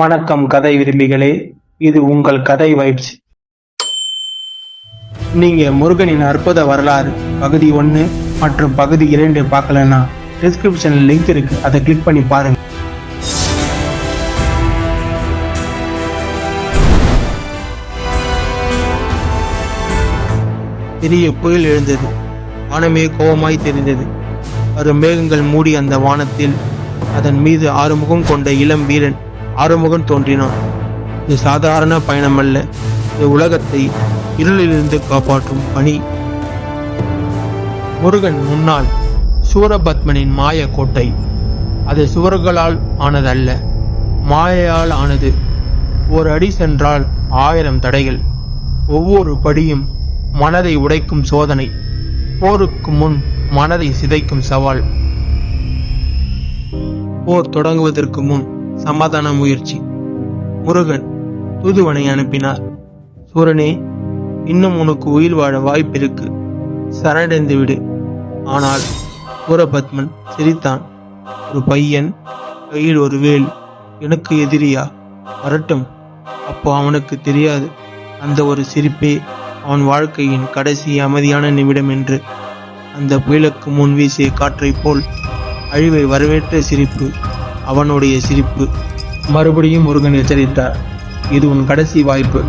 வணக்கம் கதை விரும்பிகளே. இது உங்கள் கதை வைப்ஸ். நீங்க முருகனின் அற்புத வரலாறு பகுதி ஒன்று மற்றும் பகுதி இரண்டு பார்க்கலன்னா டிஸ்கிரிப்ஷன்ல லிங்க் இருக்கு. அதை கிளிக் பண்ணி பாருங்க. பெரிய புயல் எழுந்தது. வானமே கோபமாய் தெரிந்தது. வரும் மேகங்கள் மூடி அந்த வானத்தில் அதன் மீது ஆறுமுகம் கொண்ட இளம் வீரன் ஆறுமுகன் தோன்றினான். இது சாதாரண பயணம் அல்ல இது உலகத்தை இருளிலிருந்து காப்பாற்றும் பணி. முருகன் முன்னால் சூரபத்மனின் மாய கோட்டை. அது சுவர்களால் ஆனதல்ல மாயையால் ஆனது. ஒரு அடி சென்றால் ஆயிரம் தடைகள் ஒவ்வொரு படியும் மனதை உடைக்கும் சோதனை போருக்கு முன் மனதை சிதைக்கும் சவால். போர் தொடங்குவதற்கு முன் சமாதான முயற்சி. முருகன் தூதுவனை அனுப்பினார். சூரனே இன்னும் உனக்கு உயிர் வாழ வாய்ப்பிருக்கு. சரணடைந்து விடு. ஆனால் சூரபத்மன் சிரித்தான். ஒரு பையன் கையில் ஒரு வேல். எனக்கு எதிரியா? வரட்டும். அப்போ அவனுக்கு தெரியாது. அந்த ஒரு சிரிப்பே அவன் வாழ்க்கையின் கடைசி அமைதியான நிமிடம் என்று. அந்த புயலுக்கு முன் வீசிய காற்றைப் போல் அழிவை வரவேற்ற சிரிப்பு. அவனுடைய சிரிப்பு. மறுபடியும் முருகன் எச்சரித்தார். இது உன் கடைசி வாய்ப்பு.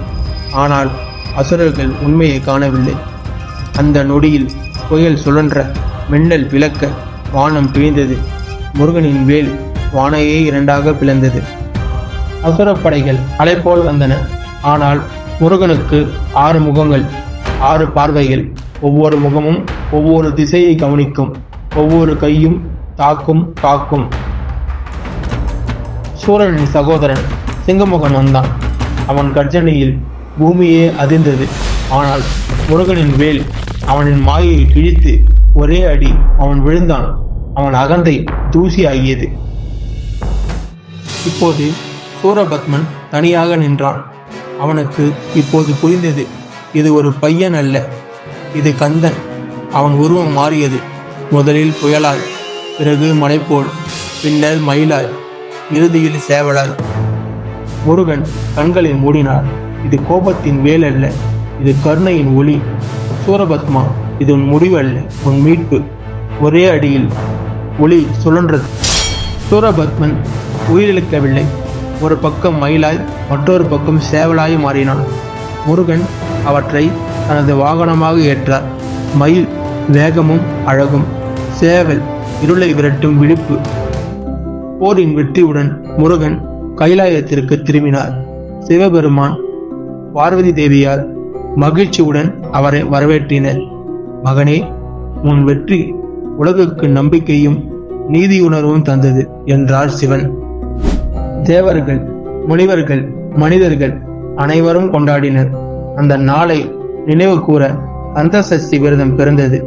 ஆனால் அசுரர்கள் உண்மையை காணவில்லை. அந்த நொடியில் புயல் சுழன்ற மின்னல் விளக்க வானம் பிழிந்தது முருகனின் வேல் வானையே இரண்டாக பிளந்தது. அசுரப்படைகள் அலைபோல் வந்தன. ஆனால் முருகனுக்கு ஆறு முகங்கள் ஆறு பார்வைகள் ஒவ்வொரு முகமும் ஒவ்வொரு திசையை கவனிக்கும் ஒவ்வொரு கையும் தாக்கும் காக்கும். சூரனின் சகோதரன் சிங்கமுகன் வந்தான். அவன் கர்ஜனையில் பூமியே அதிர்ந்தது. ஆனால் முருகனின் வேல் அவனின் மாயை கிழித்து ஒரே அடி அவன் விழுந்தான். அவன் அகந்தை தூசியாகியது. இப்போது சூரபத்மன் தனியாக நின்றான். அவனுக்கு இப்போது புரிந்தது இது ஒரு பையன் அல்ல. இது கந்தன். அவன் உருவம் மாறியது. முதலில் புயலாய் பிறகு மலைப்போல் பின்னர் மயிலாய் இறுதியில் சேவலர். முருகன் கண்களை மூடினார். இது கோபத்தின் வேல் அல்ல இது கருணையின் ஒளி. சூரபத்மா இது உன் முடிவல்ல உன் மீட்பு. ஒரே அடியில் ஒளி சுழன்றது. சூரபத்மன் உயிரிழக்கவில்லை. ஒரு பக்கம் மயிலாய் மற்றொரு பக்கம் சேவலாய் மாறினான். முருகன் அவற்றை தனது வாகனமாக ஏற்றார். மயில் வேகமும் அழகும். சேவல் இருளை விரட்டும் விழிப்பு. போரின் வெற்றியுடன் முருகன் கைலாயத்திற்கு திரும்பினார். சிவபெருமான் பார்வதி தேவியார் மகிழ்ச்சியுடன் அவரை வரவேற்றினர். மகனே உன் வெற்றி உலகுக்கு நம்பிக்கையும் நீதியுணர்வும் தந்தது என்றார் சிவன். தேவர்கள் முனிவர்கள் மனிதர்கள் அனைவரும் கொண்டாடினர். அந்த நாளை நினைவு கூற அந்த சஷ்டி விரதம் பிறந்தது.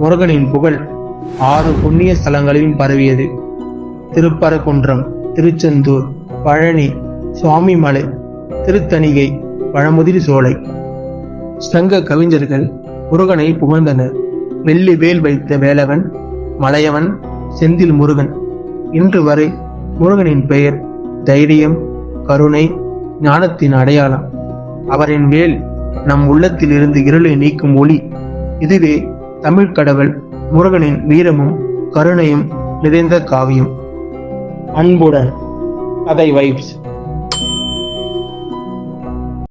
முருகனின் புகழ் ஆறு புண்ணிய ஸ்தலங்களிலும் பரவியது. திருப்பரங்குன்றம் திருச்செந்தூர் பழனி சுவாமிமலை திருத்தணிகை பழமுதிர் சோலை. சங்க கவிஞர்கள் முருகனை புகழ்ந்தனர். வெள்ளி வேல் வைத்த வேலவன் மலையவன் செந்தில் முருகன். இன்று வரை முருகனின் பெயர் தைரியம் கருணை ஞானத்தின் அடையாளம். அவரின் வேல் நம் உள்ளத்தில் இருந்து இருளை நீக்கும் ஒளி. இதுவே தமிழ் கடவுள் முருகனின் வீரமும் கருணையும் நிறைந்த காவியம். அன்புடன். கதை வைப்ஸ்